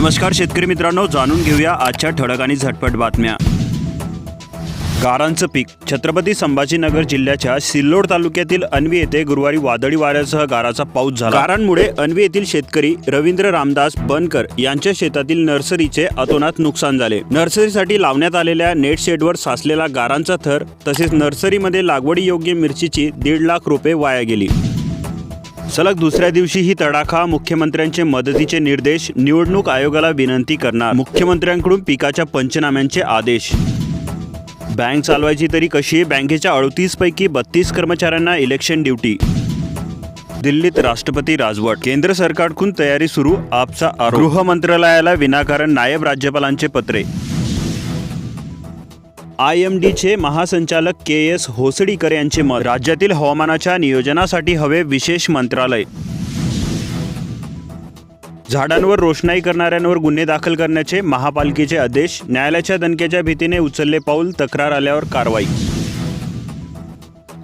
नमस्कार शेतकरी मित्रांनो जाणून घेऊया आजच्या ठळक आणि झटपट बातम्या. गारांचं पीक छत्रपती संभाजीनगर जिल्ह्याच्या सिल्लोड तालुक्यातील अन्वी येथे गुरुवारी वादळी वाऱ्यासह गाराचा पाऊस झाला. गारांमुळे अन्वी येथील शेतकरी रवींद्र रामदास बनकर यांच्या शेतातील नर्सरीचे अतोनात नुकसान झाले. नर्सरीसाठी लावण्यात आलेल्या नेट शेडवर साचलेला गारांचा थर तसेच नर्सरीमध्ये लागवडी योग्य मिरचीची दीड लाख रुपये वाया गेली. सलग दुसऱ्या दिवशीही तडाखा मुख्यमंत्र्यांचे मदतीचे निर्देश निवडणूक आयोगाला विनंती करणार. मुख्यमंत्र्यांकडून पिकाच्या पंचनाम्यांचे आदेश. बँक चालवायची तरी कशी? बँकेच्या अडतीस पैकी बत्तीस कर्मचाऱ्यांना इलेक्शन ड्युटी दिल्लीत राष्ट्रपती राजवट. केंद्र सरकारकडून तयारी सुरू आपचा गृह मंत्रालयाला विनाकारण नायब राज्यपालांचे पत्रे. आय एम डीचे महासंचालक के एस होसडीकर यांचे मत. राज्यातील हवामानाच्या नियोजनासाठी हवे विशेष मंत्रालय. झाडांवर रोषणाई करणाऱ्यांवर गुन्हे दाखल करण्याचे महापालिकेचे आदेश. न्यायालयाच्या दणक्याच्या भीतीने उचलले पाऊल. तक्रार आल्यावर कारवाई.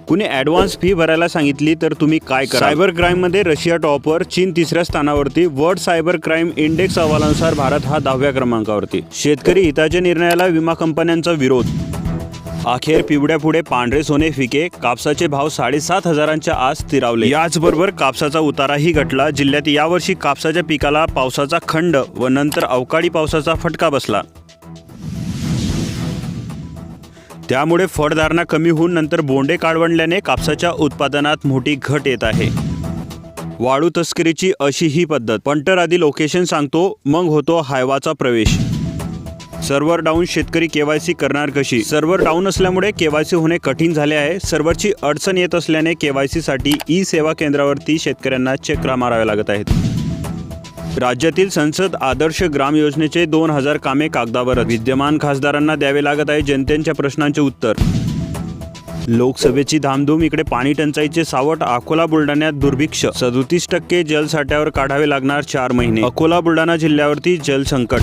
कुणी ॲडव्हान्स फी भरायला सांगितली तर तुम्ही काय करा सायबर क्राईममध्ये रशिया टॉपवर चीन तिसऱ्या स्थानावरती वर्ल्ड सायबर क्राईम इंडेक्स अहवालानुसार भारत हा दहाव्या क्रमांकावरती. शेतकरी हिताच्या निर्णयाला विमा कंपन्यांचा विरोध. अखेर पिवड्या पुढे पांढरे सोने फिके कापसाचे भाव साडेसात हजारांच्या आज स्थिरावले. याचबरोबर कापसाचा उताराही घटला. जिल्ह्यात यावर्षी कापसाच्या पिकाला पावसाचा खंड व नंतर अवकाळी पावसाचा फटका बसला. त्यामुळे फळधारणा कमी होऊन नंतर बोंडे काळवंडल्याने कापसाच्या उत्पादनात मोठी घट येत आहे. वाळू तस्करीची अशी ही पद्धत. पंटर आधी लोकेशन सांगतो मग होतो हायवाचा प्रवेश. सर्व्हर डाऊन शेतकरी केवायसी करणार कशी? सर्व्हर डाऊन असल्यामुळे केवायसी होणे कठीण झाले आहे. सर्व्हरची अडचण येत असल्याने केवायसीसाठी ई सेवा केंद्रावरती शेतकऱ्यांना चक्रा माराव्या लागत आहेत. राज्यातील संसद आदर्श ग्राम योजनेचे दोन हजार कामे कागदावर विद्यमान खासदारांना द्यावे लागत आहे जनतेच्या प्रश्नांचे उत्तर. लोकसभेची धामधूम इकडे पाणी टंचाईचे सावट अकोला बुलढाण्यात दुर्भिक्ष. सदोतीस टक्के जलसाठ्यावर काढावे लागणार चार महिने. अकोला बुलढाणा जिल्ह्यावरती जलसंकट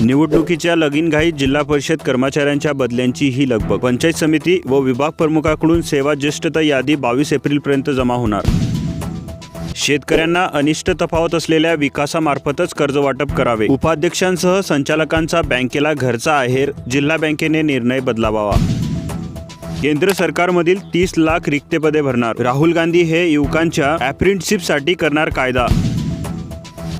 निवडणुकीच्या लगीनघाईत जिल्हा परिषद कर्मचाऱ्यांच्या बदल्यांची ही लगबग. पंचायत समिती व विभाग प्रमुखाकडून सेवा ज्येष्ठता यादी बावीस एप्रिलपर्यंत जमा होणार. शेतकऱ्यांना अनिष्ट तफावत असलेल्या विकासामार्फतच कर्ज वाटप करावे. उपाध्यक्षांसह संचालकांचा बँकेला घरचा आहेर जिल्हा बँकेने निर्णय बदलावा केंद्र सरकारमधील तीस लाख रिक्त पदे भरणार. राहुल गांधी हे युवकांच्या अप्रेंटिसशिपसाठी करणार कायदा.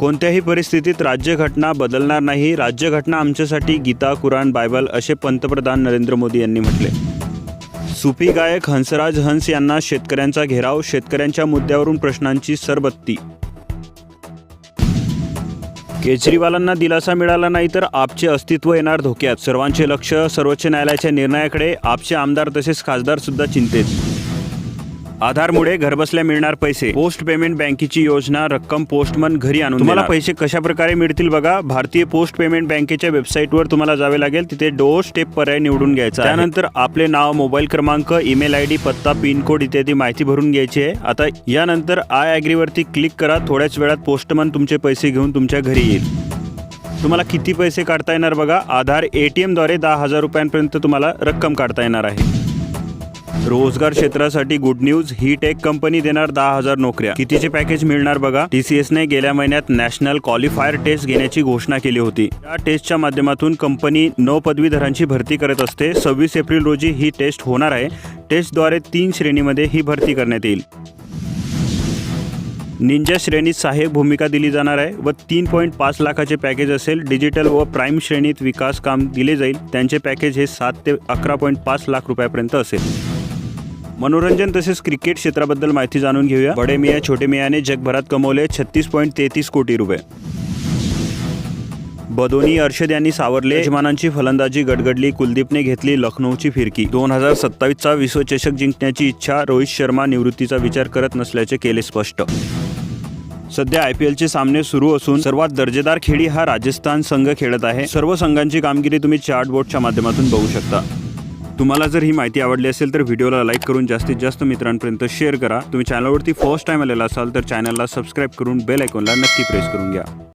कोणत्याही परिस्थितीत राज्यघटना बदलणार नाही. राज्यघटना आमच्यासाठी गीता कुराण बायबल असे पंतप्रधान नरेंद्र मोदी यांनी म्हटले. सुफी गायक हंसराज हंस यांना शेतकऱ्यांचा घेराव शेतकऱ्यांच्या मुद्द्यावरून प्रश्नांची सरबत्ती. केजरीवालांना दिलासा मिळाला नाही तर आपचे अस्तित्व येणार धोक्यात. सर्वांचे लक्ष सर्वोच्च न्यायालयाच्या निर्णयाकडे आपचे आमदार तसेच खासदार सुद्धा चिंतेत. आधारमुळे घरबसल्या मिळणार पैसे. पोस्ट पेमेंट बँकेची योजना रक्कम पोस्टमन घरी आणून तुम्हाला पैसे कशा प्रकारे मिळतील बघा भारतीय पोस्ट पेमेंट बँकेच्या वेबसाईटवर तुम्हाला जावे लागेल. तिथे डो स्टेप पर्याय निवडून घ्यायचा. त्यानंतर आपले नाव मोबाईल क्रमांक ईमेल आय डी पत्ता पिनकोड इत्यादी माहिती भरून घ्यायची आहे. आता यानंतर आय ॲग्रीवरती क्लिक करा. थोड्याच वेळात पोस्टमन तुमचे पैसे घेऊन तुमच्या घरी येईल. तुम्हाला किती पैसे काढता येणार बघा? आधार ए टी एमद्वारे दहा हजार रुपयांपर्यंत तुम्हाला रक्कम काढता येणार आहे. रोजगार क्षेत्रासाठी गुड न्यूज ही टेक कंपनी देणार दहा हजार नोकऱ्या. कितीचे पॅकेज मिळणार बघा? टीसीएसने गेल्या महिन्यात नॅशनल क्वालिफायर टेस्ट घेण्याची घोषणा केली होती. या टेस्टच्या माध्यमातून कंपनी नऊ पदवीधरांची भरती करत असते. सव्वीस एप्रिल रोजी ही टेस्ट होणार आहे. टेस्टद्वारे तीन श्रेणीमध्ये ही भरती करण्यात येईल. निंजा श्रेणीत सहाय्यक भूमिका दिली जाणार आहे व तीन पॉईंट पाच लाखाचे पॅकेज असेल. डिजिटल व प्राईम श्रेणीत विकास काम दिले जाईल. त्यांचे पॅकेज हे सात ते अकरा पॉईंट पाच लाख रुपयापर्यंत असेल. मनोरंजन तसेच क्रिकेट क्षेत्राबद्दल माहिती जाणून घेऊया. बडे मिया छोटे मियाने जगभरात कमवले छत्तीस पॉईंट तेहतीस कोटी रुपये. बदोनी अर्षद यांनी सावरले यजमानांची फलंदाजी गडगडली कुलदीपने घेतली लखनौची फिरकी. दोन हजार सत्तावीसचा विश्वचषक जिंकण्याची इच्छा रोहित शर्मा निवृत्तीचा विचार करत नसल्याचे केले स्पष्ट. सध्या आय पी एलचे सामने सुरू असून सर्वात दर्जेदार खेळी हा राजस्थान संघ खेळत आहे. सर्व संघांची कामगिरी तुम्ही चार्टबोर्डच्या माध्यमातून बघू शकता. तुम्हाला जर ही माहिती आवडली असेल तर व्हिडिओला लाईक करून जास्तीत जास्त मित्रांपर्यंत शेअर करा. तुम्ही चॅनलवरती फर्स्ट टाइम आलेला असाल तर चॅनलला सबस्क्राईब करून बेल आयकॉनला नक्की प्रेस करून घ्या.